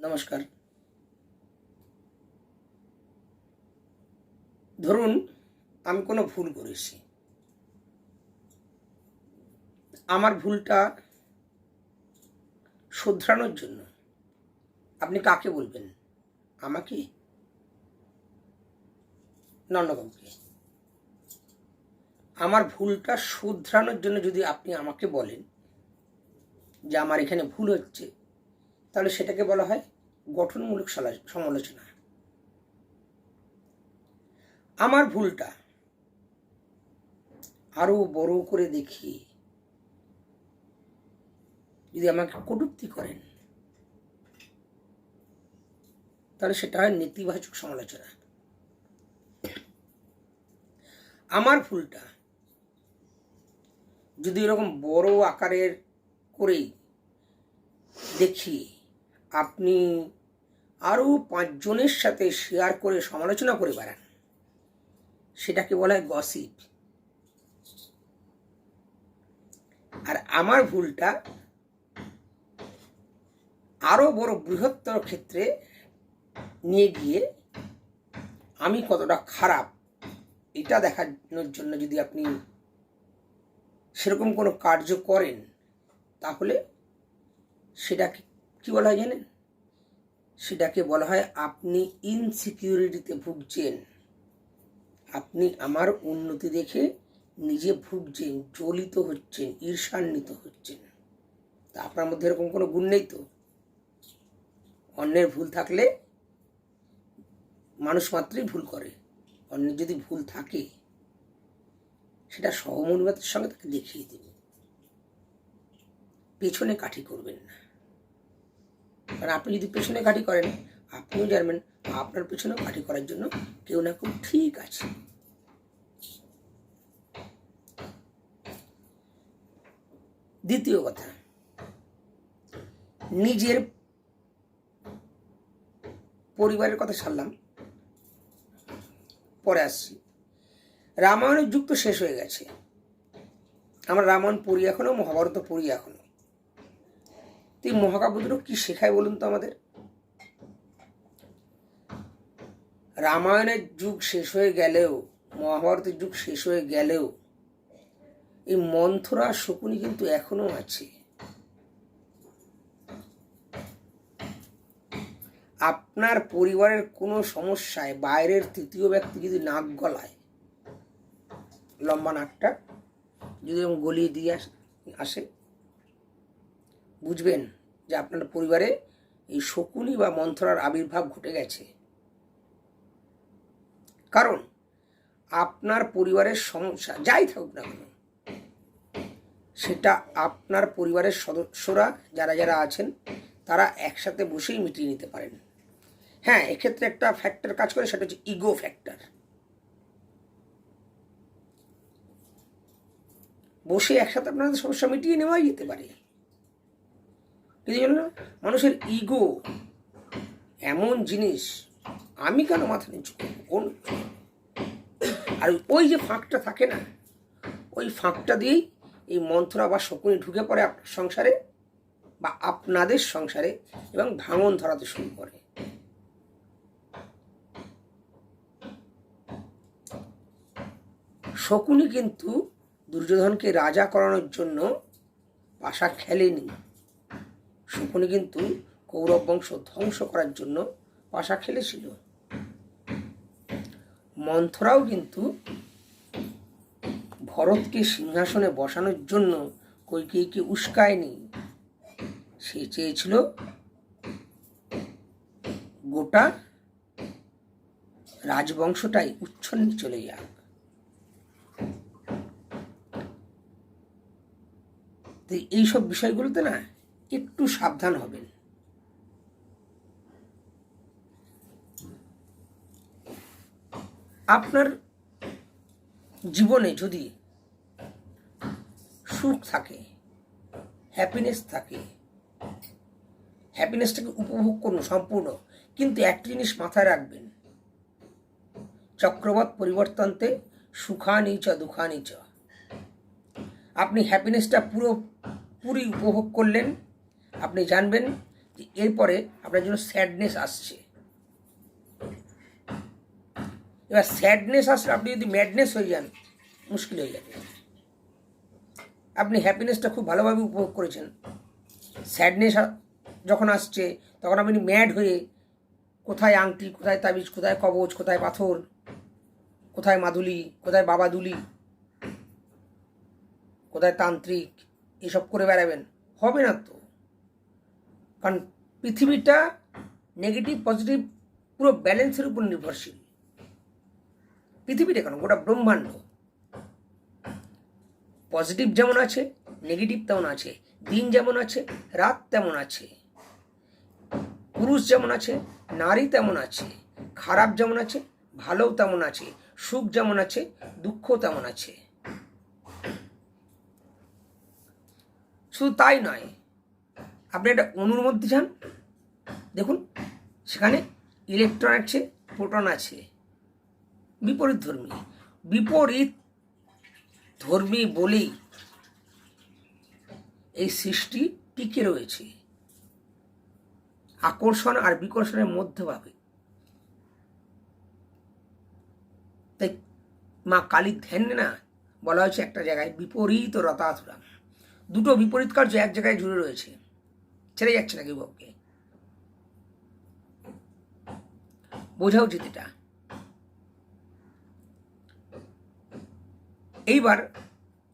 নমস্কার। ধরুন, আমি কোনো ভুল করেছি। আমার ভুলটা শুধরানোর জন্য। আপনি কাকে বলবেন? আমাকে? নন্নবাবুকে আমার ভুলটা শুধরানোর জন্য যদি আপনি আমাকে বলেন যে আমার এখানে ভুল হচ্ছে তাহলে সেটাকে বলা হয় গঠনমূলক সমালোচনা। আমার ভুলটা আরও বড় করে দেখি। যদি আমাকে কটূক্তি করেন, তাহলে সেটা হয় নেতিবাচক সমালোচনা। আমার ভুলটা যদি এরকম বড় আকারের করেই দেখি আপনি আরও পাঁচজনের সাথে শেয়ার করে সমালোচনা করে বেড়ান। সেটাকে বলা হয় গসিপ আর আমার ভুলটা আরও বড় বৃহত্তর ক্ষেত্রে নিয়ে গিয়ে আমি কতটা খারাপ, এটা দেখানোর জন্য যদি আপনি সেরকম কোনো কার্য করেন, তাহলে সেটাকে কি বলা হয় জানেন? সেটাকে বলা হয় আপনি ইনসিকিউরিটিতে ভুগছেন। আপনি আমার উন্নতি দেখে নিজে ভুগছেন, জ্বলিত হচ্ছেন, ঈর্ষান্বিত হচ্ছেন। তা আপনার মধ্যে এরকম কোনো গুণ নেই তো? অন্যের ভুল থাকলে মানুষ মাত্রই ভুল করে। অন্যের যদি ভুল থাকে, সেটা সহমর্মিতার সঙ্গে তাকে দেখিয়ে দেবে পেছনে কাঠি করবেন না। কারণ আপনি যদি পেছনে ঘাঁটি করেন, আপনিও জানবেন আপনার পেছনেও ঘাঁটি করার জন্য কেউ না কেউ ঠিক আছে। দ্বিতীয় কথা, নিজের পরিবারের কথা ছাড়লাম পরে আসছি। রামায়ণের যুগ তো শেষ হয়ে গেছে। আমরা রামায়ণ পড়ি এখনও, মহাভারত পড়ি তুই মহাকাব্য দুটো কি শেখায় বলুন তো আমাদের? রামায়ণের যুগ শেষ হয়ে গেলেও, মহাভারতের যুগ শেষ হয়ে গেলেও, এই মন্থরা শকুনি কিন্তু এখনও আছে। আপনার পরিবারের কোনো সমস্যায় বাইরের তৃতীয় ব্যক্তি যদি নাক গলায়, লম্বা নাকটা যদি গলিয়ে দিয়ে আসে বুঝবেন যে আপনার পরিবারে এই শকুনি বা মন্থরার আবির্ভাব ঘটে গেছে। কারণ আপনার পরিবারের সমস্যা, যাই থাকুক না কেন, সেটা আপনার পরিবারের সদস্যরা, যারা যারা আছেন, তারা একসাথে বসেই মিটিয়ে নিতে পারেন। হ্যাঁ এক্ষেত্রে একটা ফ্যাক্টর কাজ করে, সেটা হচ্ছে ইগো ফ্যাক্টর বসে একসাথে আপনাদের সমস্যা মিটিয়ে নেওয়াই যেতে পারে। কিন্তু জানো না মানুষের ইগো এমন জিনিস, আমি কেন মাথা নিচু করব? কোন? আর ওই যে ফাঁকটা থাকে না, ওই ফাঁকটা দিয়েই এই মন্ত্রা বা শকুনি ঢুকে পড়ে আপনার সংসারে বা আপনাদের সংসারে এবং ভাঙন ধরাতে শুরু করে। শকুনি কিন্তু দুর্যোধনকে রাজা করানোর জন্য পাশা খেলেনি। শকুনি কিন্তু কৌরব বংশ ধ্বংস করার জন্য পাশা খেলেছিল। মন্থরাও কিন্তু ভরতকে সিংহাসনে বসানোর জন্য কৈকেয়ীকে উস্কায়নি। সে চেয়েছিল গোটা রাজবংশটাই উচ্ছন্নে চলে যাক। এইসব বিষয়গুলোতে না একটু সাবধান হবেন। আপনার জীবনে যদি সুখ থাকে হ্যাপিনেস থাকে হ্যাপিনেসটাকে উপভোগ করুন সম্পূর্ণ, কিন্তু একটা জিনিস মাথায় রাখবেন চক্রবৎ পরিবর্তনতে সুখানি চ দুঃখানি চ আপনি হ্যাপিনেসটা পুরো, পুরি উপভোগ করলেন আপনি জানবেন যে এরপরে আপনার জন্য স্যাডনেস আসছে। এবার স্যাডনেস আসলে আপনি যদি ম্যাডনেস হয়ে যান, মুশকিল হয়ে যাবে। আপনি হ্যাপিনেসটা খুব ভালোভাবে উপভোগ করেছেন। স্যাডনেস যখন আসছে, তখন আপনি ম্যাড হয়ে কোথায় আংটি, কোথায় তাবিজ, কোথায় কবচ কোথায় পাথর, কোথায় মাদুলি, কোথায় বাবাদুলি কোথায় তান্ত্রিক, এসব করে বেড়াবেন। হবে না তো। কারণ পৃথিবীটা নেগেটিভ পজিটিভ পুরো ব্যালেন্সের উপর নির্ভরশীল। পৃথিবীটা কেন? গোটা ব্রহ্মাণ্ড। পজিটিভ যেমন আছে নেগেটিভ তেমন আছে, দিন যেমন আছে, রাত তেমন আছে, পুরুষ যেমন আছে, নারী তেমন আছে, খারাপ যেমন আছে, ভালোও তেমন আছে, সুখ যেমন আছে দুঃখ তেমন আছে। শুধু তাই নয় আপনি একটা অণুর মধ্যে যান, দেখুন, সেখানে ইলেকট্রন আছে প্রোটন আছে, বিপরীত ধর্মী। বিপরীত ধর্মী বলেই এই সৃষ্টি টিকে রয়েছে। আকর্ষণ আর বিকর্ষণের মধ্যভাবে তাই মা কালীর ধ্যান না, বলা হয়েছে একটা জায়গায় বিপরীত রতাধুরাম দুটো বিপরীত কার্য এক জায়গায় জুড়ে রয়েছে। ছেড়ে যাচ্ছে না কেউ কাউকে বোঝা উচিত এটা এইবার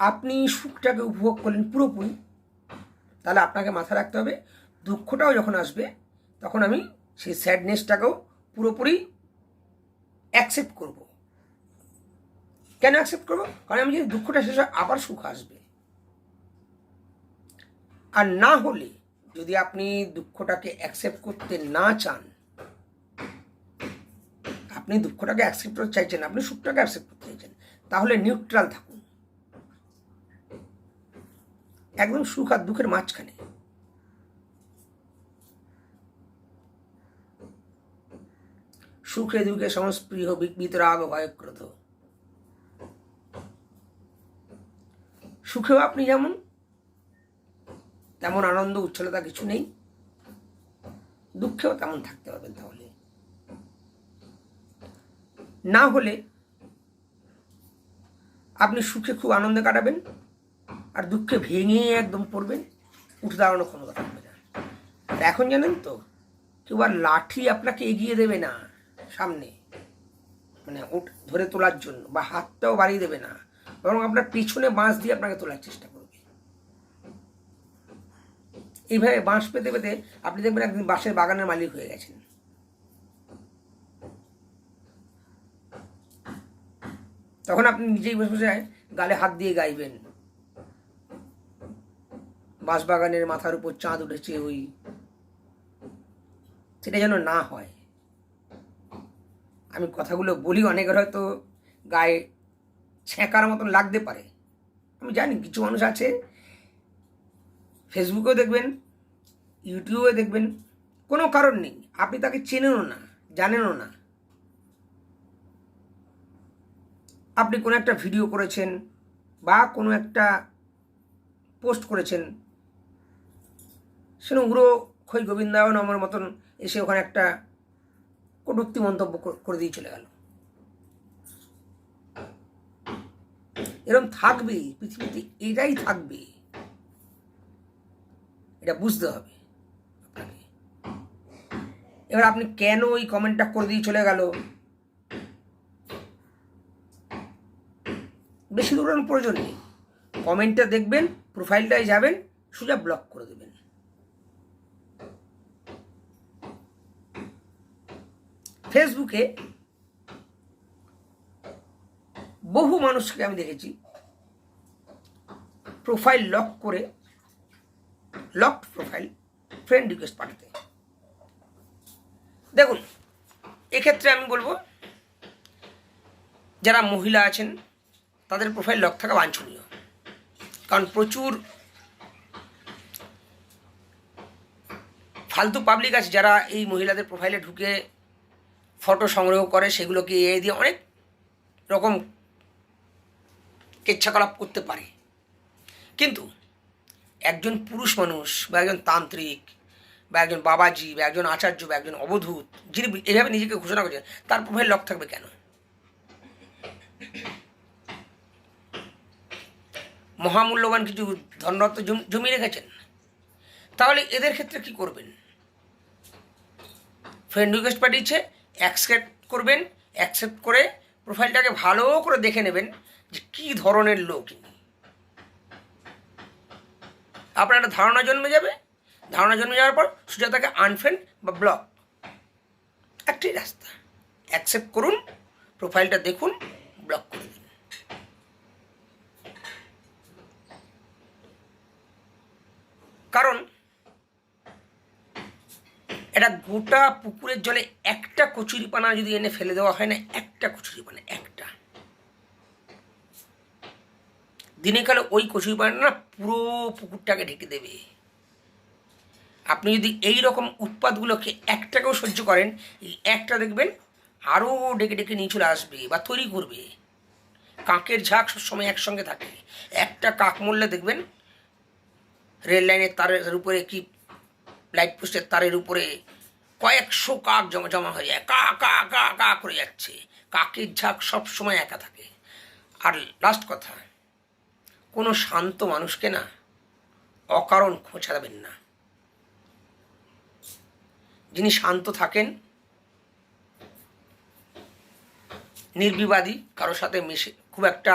আপনি সুখটাকে উপভোগ করলেন পুরোপুরি, তাহলে আপনাকে মাথায় রাখতে হবে, দুঃখটাও যখন আসবে, তখন আমি সেই স্যাডনেসটাকেও পুরোপুরি অ্যাকসেপ্ট করব। কেন অ্যাকসেপ্ট করব? কারণ আমি যদি দুঃখটা শেষ হয়, আবার সুখ আসবে। আর না হলে যদি আপনি দুঃখটাকে অ্যাকসেপ্ট করতে না চান, আপনি দুঃখটাকে অ্যাকসেপ্ট করতে চাইছেন, আপনি সুখটাকে অ্যাকসেপ্ট করতে চাইছেন, তাহলে নিউট্রাল থাকুন। একদম সুখ আর দুঃখের মাঝখানে। সুখে দুঃখে সংস্পৃহ বিতরাগ ভয়ক্রোধ। সুখেও আপনি যেমন তেমন আনন্দ, উচ্ছলতা কিছু নেই। দুঃখেও তেমন থাকতে পারবেন তাহলে। না হলে আপনি সুখে খুব আনন্দে কাটাবেন আর দুঃখে ভেঙে একদম পড়বেন, উঠে দাঁড়ানোর ক্ষমতা থাকবে না। এখন জানেন তো, কেউ আর লাঠি আপনাকে এগিয়ে দেবে না সামনে। মানে উঠ ধরে তোলার জন্য বা হাতটাও বাড়িয়ে দেবে না। বরং আপনার পিছনে বাঁশ দিয়ে আপনাকে তোলার চেষ্টা এইভাবে বাঁশ পেতে পেতে আপনি দেখবেন একদিন বাঁশের বাগানের মালিক হয়ে গেছেন। তখন আপনি নিজেই বসে বসে গালে হাত দিয়ে গাইবেন। বাঁশবাগানের মাথার উপর চাঁদ উঠেছে ওই। সেটা যেন না হয়। আমি কথাগুলো বলি, অনেকের হয়তো গায়ে ছ্যাঁকার মতন লাগতে পারে। আমি জানি কিছু মানুষ আছে ফেসবুকেও দেখবেন ইউটিউবে দেখবেন, কোনো কারণ নেই। আপনি তাকে চেনেনও না, জানেনও না। আপনি কোনো একটা ভিডিও করেছেন বা কোনো একটা পোস্ট করেছেন সেন উগ্র খৈ গোবিন্দায়ন আমার মতন এসে ওখানে একটা কটূক্তি মন্তব্য করে দিয়ে চলে গেল। এরকম থাকবে পৃথিবীতে এটাই থাকবে। এটা বুঝতে হবে এবার আপনি কেন ওই কমেন্টটা করে দিয়ে চলে গেল? বেশি দৌড়ানোর প্রয়োজন নেই। কমেন্টটা দেখবেন প্রোফাইলটায় যাবেন, সোজা ব্লক করে দেবেন। ফেসবুকে বহু মানুষকে আমি দেখেছি প্রোফাইল লক করে লকড প্রোফাইল ফ্রেন্ড রিকোয়েস্ট পাঠাতে। দেখুন, এক্ষেত্রে আমি বলব, যারা মহিলা আছেন, তাদের প্রোফাইল লক থাকা বাঞ্ছনীয়। কারণ প্রচুর ফালতু পাবলিক আছে যারা এই মহিলাদের প্রোফাইলে ঢুকে ফটো সংগ্রহ করে, সেগুলোকে এ দিয়ে অনেক রকম কেচ্ছাকলাপ করতে পারে। কিন্তু একজন পুরুষ মানুষ বা একজন তান্ত্রিক বা একজন বাবাজি বা একজন আচার্য বা একজন অবধূত, যিনি এইভাবে নিজেকে ঘোষণা করছেন, তার প্রোফাইল লক থাকবে কেন? মহামূল্যবান কিছু ধনরত্ন জম- রেখেছেন। তাহলে এদের ক্ষেত্রে কি করবেন? ফ্রেন্ড রিকোয়েস্ট পাঠিয়েছে অ্যাকসেপ্ট করবেন অ্যাকসেপ্ট করে প্রোফাইলটাকে ভালো করে দেখে নেবেন যে কী ধরনের লোক। আপনার একটা ধারণা জন্মে যাবে। ধারণা জন্মে যাওয়ার পর সোজা তাকে আনফ্রেন্ড বা ব্লক একটাই রাস্তা। অ্যাকসেপ্ট করুন প্রোফাইলটা দেখুন ব্লক করে দিন। কারণ এটা গোটা পুকুরের জলে একটা কচুরিপানা যদি এনে ফেলে দেওয়া হয় না, একটা কচুরিপানা একটা দিনে কালে ওই কচুরিপানা না পুরো পুকুরটাকে ঢেকে দেবে। আপনি যদি এই রকম উৎপাদগুলোকে একটাকেও সহ্য করেন, এই একটা দেখবেন আরও ডেকে ডেকে নিয়ে চলে আসবে বা তৈরি করবে। কাকের ঝাঁক সবসময় একসঙ্গে থাকে। একটা কাক মরলে দেখবেন রেল লাইনের তারের উপরে কি লাইট পোস্টের তারের উপরে কয়েকশো কাক জমা জমা হয়ে যায়। কা কা কা কা করে যাচ্ছে। কাকের ঝাঁক সবসময় একা থাকে। আর লাস্ট কথা কোনো শান্ত মানুষকে না অকারণ খোঁচা দেবেন না। যিনি শান্ত থাকেন, নির্বিবাদী কারোর সাথে মিশে, খুব একটা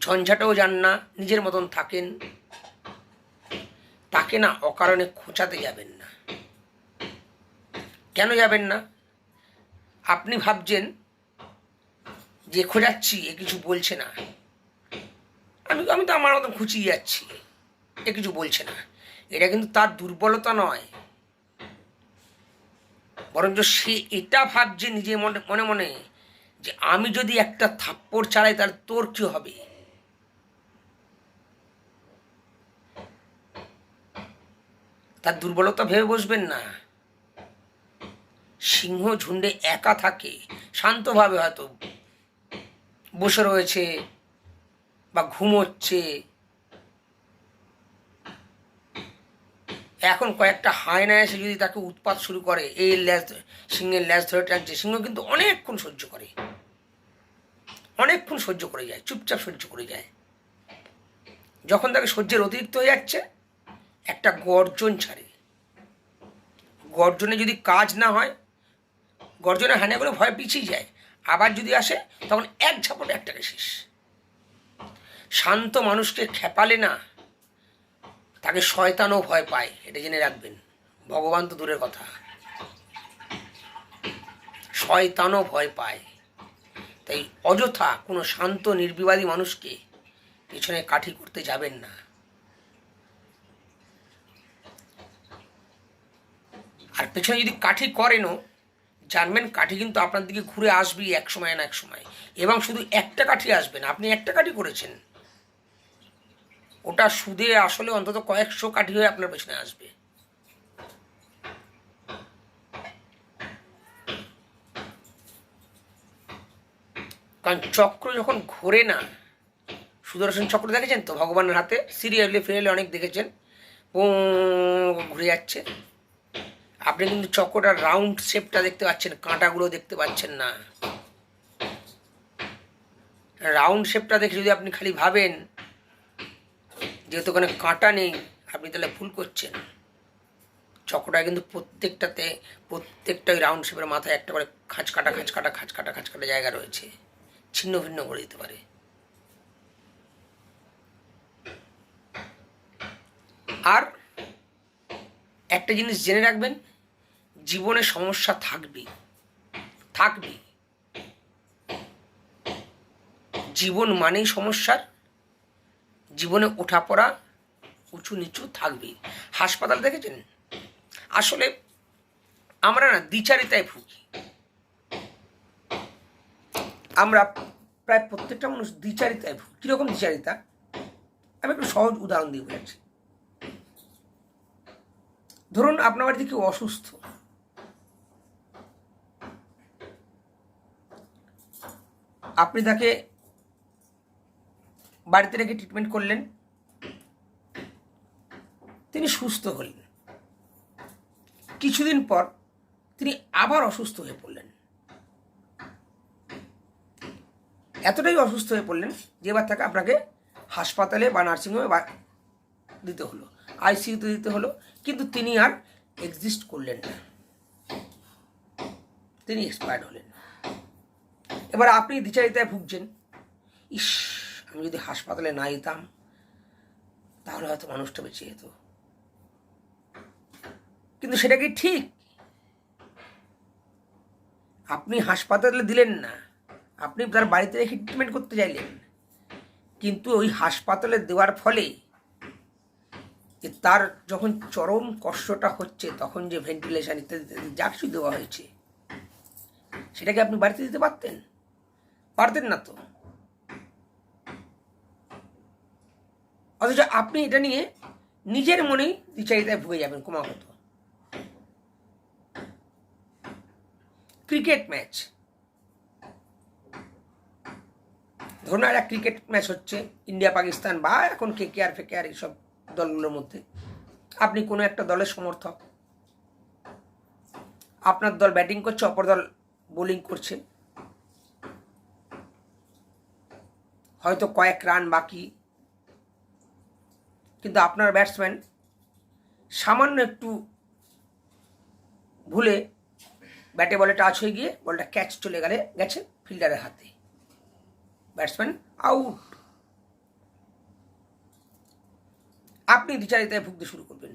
ঝঞ্ঝাটেও যান না, নিজের মতন থাকেন, তাকে না অকারণে খোঁচাতে যাবেন না। কেন যাবেন না? আপনি ভাবছেন যে খোঁজাচ্ছি, এ কিছু বলছে না। আমি আমি তো আমার মতো খুঁচিয়ে যাচ্ছি। এ কিছু বলছে না। এটা কিন্তু তার দুর্বলতা নয়। বরঞ্চ সে এটা ভাবছে নিজে মনে মনে মনে যে আমি যদি একটা থাপ্পড় চালাই তাহলে তোর কি হবে? তার দুর্বলতা ভেবে বসবেন না। সিংহ ঝুন্ডে একা থাকে, শান্তভাবে হয়তো বসে রয়েছে। বা ঘুমোচ্ছে। এখন কয়েকটা হায়না এসে যদি তাকে উৎপাত শুরু করে, এই ল্যাজ সিংহের ল্যাস ধরে টানছে, সিংহ কিন্তু অনেকক্ষণ সহ্য করে। অনেকক্ষণ সহ্য করে যায়, চুপচাপ সহ্য করে যায়। যখন তাকে সহ্যের অতিরিক্ত হয়ে যাচ্ছে, একটা গর্জন ছাড়ে। গর্জনে যদি কাজ না হয় গর্জনে হানে করে ভয় পিছিয়ে যায়। আবার যদি আসে, তখন এক ঝাপটে একটাকে শেষ। শান্ত মানুষকে খেপালে না, তাকে শয়তানও ভয় পায়, এটা জেনে রাখবেন। ভগবান তো দূরের কথা। শয়তানও ভয় পায়। তাই অযথা কোনো শান্ত, নির্বিবাদী মানুষকে পিছনে কাঠি করতে যাবেন না। আর পেছনে যদি কাঠি করেনও, জানবেন কাঠি কিন্তু আপনার দিকে ঘুরে আসবেই এক সময় না এক সময়। এবং শুধু একটা কাঠি আসবেন আপনি একটা কাঠি করেছেন। ওটা সুদে আসলে অন্তত কয়েকশো কাঠি হয়ে আপনার পেছনে আসবে। কারণ চক্র যখন ঘোরে না, সুদর্শন চক্র দেখেছেন তো? ভগবানের হাতে সিরিয়ালে ফিরিয়ালে অনেক দেখেছেন। ঘুরে যাচ্ছে। আপনি কিন্তু চক্রটার রাউন্ড শেপটা দেখতে পাচ্ছেন, কাঁটাগুলো দেখতে পাচ্ছেন না। রাউন্ড শেপটা দেখে যদি আপনি খালি ভাবেন যেহেতু ওখানে কাঁটা নেই, আপনি তাহলে ভুল করছেন। চক্রটা কিন্তু প্রত্যেকটাতে, প্রত্যেকটা ওই রাউন্ড শেপের মাথায় একটা করে খাঁচ কাটা খাঁচ কাটা খাঁচ কাটা খাঁচ কাটা জায়গা রয়েছে। ছিন্ন ভিন্ন করে দিতে পারে। আর একটা জিনিস জেনে রাখবেন, জীবনে সমস্যা থাকবে থাকবে জীবন মানেই সমস্যার জীবনে ওঠা পড়া উঁচু নিচু থাকবে। হাসপাতাল দেখেছেন? আসলে আমরা না দ্বিচারিতায় ভুগি। আমরা প্রায় প্রত্যেকটা মানুষ দ্বিচারিতায় ভুগি। কীরকম দ্বিচারিতা? আমি একটু সহজ উদাহরণ দিয়ে বোঝাচ্ছি। ধরুন আপনার বাড়িতে কেউ অসুস্থ। আপনি তাকে বাড়িতে রেখে ট্রিটমেন্ট করলেন। তিনি সুস্থ হলেন। কিছুদিন পর তিনি আবার অসুস্থ হয়ে পড়লেন। এতটাই অসুস্থ হয়ে পড়লেন যে এবার তাকে আপনাকে হাসপাতালে বা নার্সিংহোমে দিতে হলো আইসিইউতে দিতে হলো, কিন্তু তিনি আর এক্সিস্ট করলেন না। তিনি এক্সপায়ার্ড হলেন। এবার আপনি দ্বিচারিতায় ভুগছেন। ইস আমি যদি হাসপাতালে না যেতাম, তাহলে হয়তো মানুষটা বেঁচে যেত। কিন্তু সেটা কি ঠিক? আপনি হাসপাতালে দিলেন না। আপনি তার বাড়িতে রেখে ট্রিটমেন্ট করতে চাইলেন। কিন্তু ওই হাসপাতালে দেওয়ার ফলে যে তার যখন চরম কষ্টটা হচ্ছে, তখন যে ভেন্টিলেশন ইত্যাদি যা কিছু দেওয়া হয়েছে, সেটাকে আপনি বাড়িতে দিতে পারতেন? পারতেন না তো। অথচ আপনি এটা নিয়ে নিজের মনেই দ্বিচারিতায় ভুগে যাবেন ক্রমাগত। Cricket match. ধরুন একটা ক্রিকেট ম্যাচ হচ্ছে ইন্ডিয়া, পাকিস্তান বা এখন কে কে আর ফেকে আর এইসব দলগুলোর মধ্যে। আপনি কোনো একটা দলের সমর্থক। আপনার দল ব্যাটিং করছে, অপর দল বোলিং করছে। হয়তো কয়েক রান বাকি কিন্তু আপনার ব্যাটসম্যান সামান্য একটু ভুলে ব্যাটে বলে টাচ হয়ে গিয়ে বলটা ক্যাচ চলে গেলে গেছে ফিল্ডারের হাতে। ব্যাটসম্যান আউট আপনি দ্বিচারিতায় ভুগতে শুরু করবেন।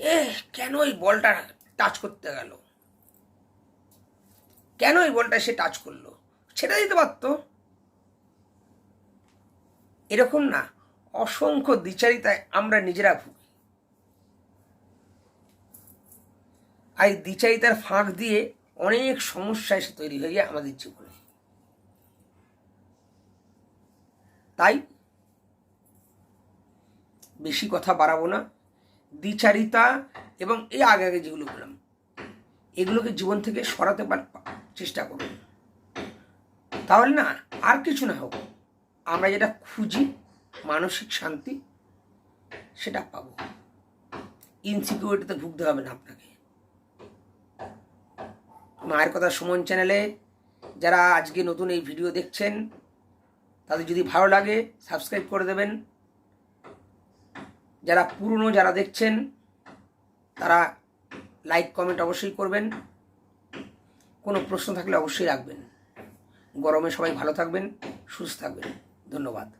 এ কেন এই বলটা টাচ করতে গেল? কেন এই বলটা সে টাচ করল? সেটা দিতে পারতো। এরকম না। অসংখ্য দ্বিচারিতায় আমরা নিজেরা ভুগি। আর এই দ্বিচারিতার ফাঁক দিয়ে অনেক সমস্যা এসে তৈরি হয়ে যায় আমাদের জীবনে। তাই বেশি কথা বাড়াবো না। দ্বিচারিতা এবং এই আগে আগে যেগুলো বললাম, এগুলোকে জীবন থেকে সরাতে পার- চেষ্টা করুন। তাহলে না আর কিছু না হোক, আমরা যেটা খুঁজি মানসিক শান্তি সেটা পাবো। ইনসিকিউরিটিতে ভুগতে হবে না আপনাকে। মায়ের কথা সুমন চ্যানেলে যারা আজকে নতুন এই ভিডিও দেখছেন, তাদের যদি ভালো লাগে সাবস্ক্রাইব করে দেবেন। যারা পুরনো যারা দেখছেন, তারা লাইক কমেন্ট অবশ্যই করবেন। কোনো প্রশ্ন থাকলে অবশ্যই রাখবেন। গরমে সবাই ভালো থাকবেন, সুস্থ থাকবেন। ধন্যবাদ।